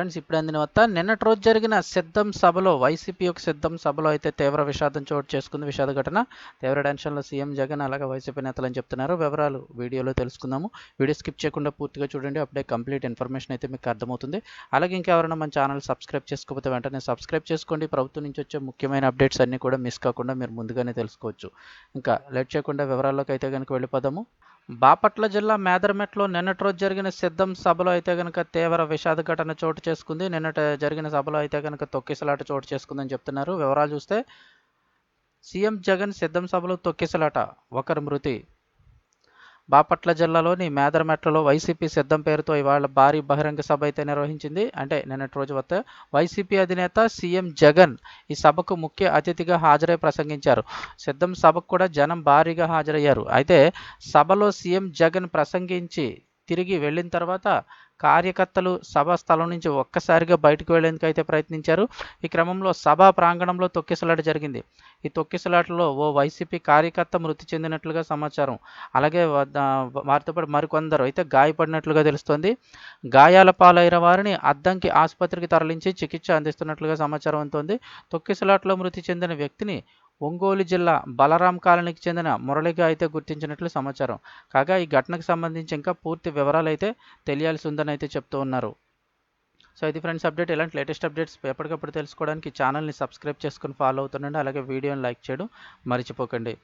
Friends ఇప్పుడు అందిన వద్ద నిన్నటి రోజు జరిగిన సిద్ధం సభలో వైసీపీ యొక్క సిద్ధం సభలో అయితే తీవ్ర విషాదం చోటు చేసుకుంది. విషాద ఘటన తీవ్ర టెన్షన్లో సీఎం జగన్ అలాగే వైసీపీ నేతలు అని చెప్తున్నారు. వివరాలు వీడియోలో తెలుసుకుందాము. వీడియో స్కిప్ చేయకుండా పూర్తిగా చూడండి. అప్పుడే కంప్లీట్ ఇన్ఫర్మేషన్ అయితే మీకు అర్థమవుతుంది. అలాగే ఇంకెవరైనా మన ఛానల్ సబ్స్క్రైబ్ చేసుకోకపోతే వెంటనే సబ్స్క్రైబ్ చేసుకోండి. ప్రభుత్వం నుంచి వచ్చే ముఖ్యమైన అప్డేట్స్ అన్నీ కూడా మిస్ కాకుండా మీరు ముందుగానే తెలుసుకోవచ్చు. ఇంకా లేట్ చేయకుండా వివరాల్లోకి అయితే కనుక వెళ్ళిపోదాము. బాపట్ల జిల్లా మేదరమెట్లో నిన్నటి రోజు జరిగిన సిద్ధం సభలో అయితే కనుక తీవ్ర విషాద ఘటన చోటు చేసుకుంది. నిన్నటి జరిగిన సభలో అయితే కనుక తొక్కిసలాట చోటు చేసుకుందని చెప్తున్నారు. వివరాలు చూస్తే సీఎం జగన్ సిద్ధం సభలో తొక్కిసలాట ఒకరి మృతి. బాపట్ల జిల్లాలోని మేదరమెట్లలో వైసీపీ సిద్ధం పేరుతో ఇవాళ భారీ బహిరంగ సభ అయితే నిర్వహించింది. అంటే నిన్నటి రోజు వద్ద వైసీపీ అధినేత సీఎం జగన్ ఈ సభకు ముఖ్య అతిథిగా హాజరై ప్రసంగించారు. సిద్ధం సభకు కూడా జనం భారీగా హాజరయ్యారు. అయితే సభలో సీఎం జగన్ ప్రసంగించి తిరిగి వెళ్ళిన తర్వాత కార్యకర్తలు సభా స్థలం నుంచి ఒక్కసారిగా బయటకు వెళ్ళేందుకు అయితే ప్రయత్నించారు. ఈ క్రమంలో సభా ప్రాంగణంలో తొక్కిసలాట జరిగింది. ఈ తొక్కిసలాటలో ఓ వైసీపీ కార్యకర్త మృతి చెందినట్లుగా సమాచారం. అలాగే వారితో పాటు మరికొందరు అయితే గాయపడినట్లుగా తెలుస్తోంది. గాయాల పాలైన వారిని అద్దంకి ఆసుపత్రికి తరలించి చికిత్స అందిస్తున్నట్లుగా సమాచారం అందుతోంది. తొక్కిసలాటలో మృతి చెందిన వ్యక్తిని ఒంగోలు జిల్లా బలరాం కాలనీకి చెందిన మురళిగా అయితే గుర్తించినట్లు సమాచారం. కాగా ఈ ఘటనకు సంబంధించి ఇంకా పూర్తి వివరాలు అయితే తెలియాల్సి ఉందని అయితే చెప్తూ ఉన్నారు. సో ఇది ఫ్రెండ్స్ అప్డేట్. ఇలాంటి లేటెస్ట్ అప్డేట్స్ ఎప్పటికప్పుడు తెలుసుకోవడానికి ఛానల్ని సబ్స్క్రైబ్ చేసుకుని ఫాలో అవుతుండండి. అలాగే వీడియోని లైక్ చేయడం మర్చిపోకండి.